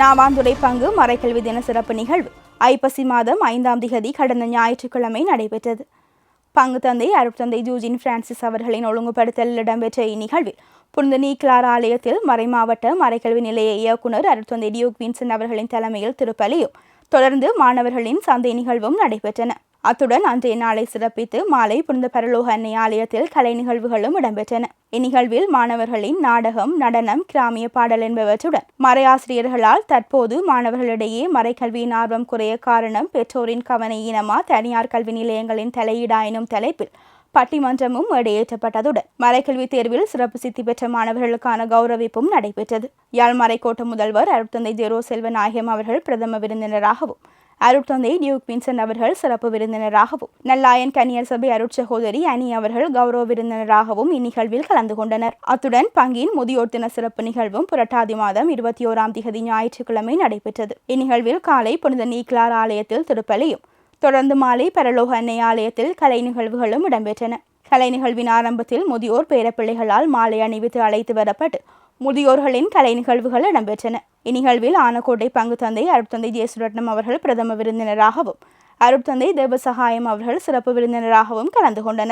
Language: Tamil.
நாமாந்துறை பங்கு மறைக்கல்வி தின சிறப்பு நிகழ்வு. ஐப்பசி மாதம் ஐந்தாம் திகதி கடந்த ஞாயிற்றுக்கிழமை நடைபெற்றது. பங்கு தந்தை அருட்தந்தை ஜூஜின் பிரான்சிஸ் அவர்களின் ஒழுங்குபடுத்தலில் இடம்பெற்ற இந்நிகழ்வில் புனித கிளார் ஆலயத்தில் மறைமாவட்ட மறைக்கல்வி நிலைய இயக்குனர் அருட்தந்தை டியூக் வின்சன் அவர்களின் தலைமையில் திருப்பலியும் தொடர்ந்து மாணவர்களின் சந்தை நிகழ்வும் நடைபெற்றன. அத்துடன் அன்றைய நாளை சிறப்பித்து மாலை புனித பரலோக அன்னை ஆலயத்தில் கலை நிகழ்வுகளும் இடம்பெற்றன. இந்நிகழ்வில் மாணவர்களின் நாடகம் நடனம் கிராமிய பாடல் என்பவற்றுடன் மறையாசிரியர்களால் தற்போது மாணவர்களிடையே மறைக்கல்வியின் ஆர்வம் குறைய காரணம் பெற்றோரின் கவன ஈனமா தனியார் கல்வி நிலையங்களின் தலையீடா எனும் தலைப்பில் பட்டிமன்றமும் மேடையேற்றப்பட்டதுடன் மறைக்கல்வி தேர்வில் சிறப்பு சித்தி பெற்ற மாணவர்களுக்கான கௌரவிப்பும் நடைபெற்றது. யாழ் மறைக்கோட்ட முதல்வர் அருட்தந்தை ஜெரோ செல்வநாயகம் அவர்கள் பிரதம விருந்தினராகவும் அருட்தந்தை டியூக் பின்சன் அவர்கள் சிறப்பு விருந்தினராகவும் நல்லாயன் கன்னியர் சபை அருட்சகோதரி அனி அவர்கள் கௌரவ விருந்தினராகவும் இந்நிகழ்வில் கலந்து கொண்டனர். அத்துடன் பங்கின் முதியோர் தின சிறப்பு நிகழ்வும் புரட்டாதி மாதம் இருபத்தி ஓராம் திகதி ஞாயிற்றுக்கிழமை நடைபெற்றது. இந்நிகழ்வில் காலை புனித நீக்லார் ஆலயத்தில் திருப்பலியும் தொடர்ந்து மாலை பரலோக அன்னை ஆலயத்தில் கலை நிகழ்வுகளும் இடம்பெற்றன. கலை நிகழ்வின் ஆரம்பத்தில் முதியோர் பேரப்பிள்ளைகளால் மாலை அணிவித்து அழைத்து வரப்பட்டு முதியோர்களின் கலை நிகழ்வுகள் இடம்பெற்றன. இந்நிகழ்வில் ஆனக்கோட்டை பங்கு தந்தை அருட்தந்தை ஜேசுரட்னம் அவர்கள் பிரதம விருந்தினராகவும் அருட்தந்தை தேவசகாயம் அவர்கள் சிறப்பு விருந்தினராகவும் கலந்து கொண்டனர்.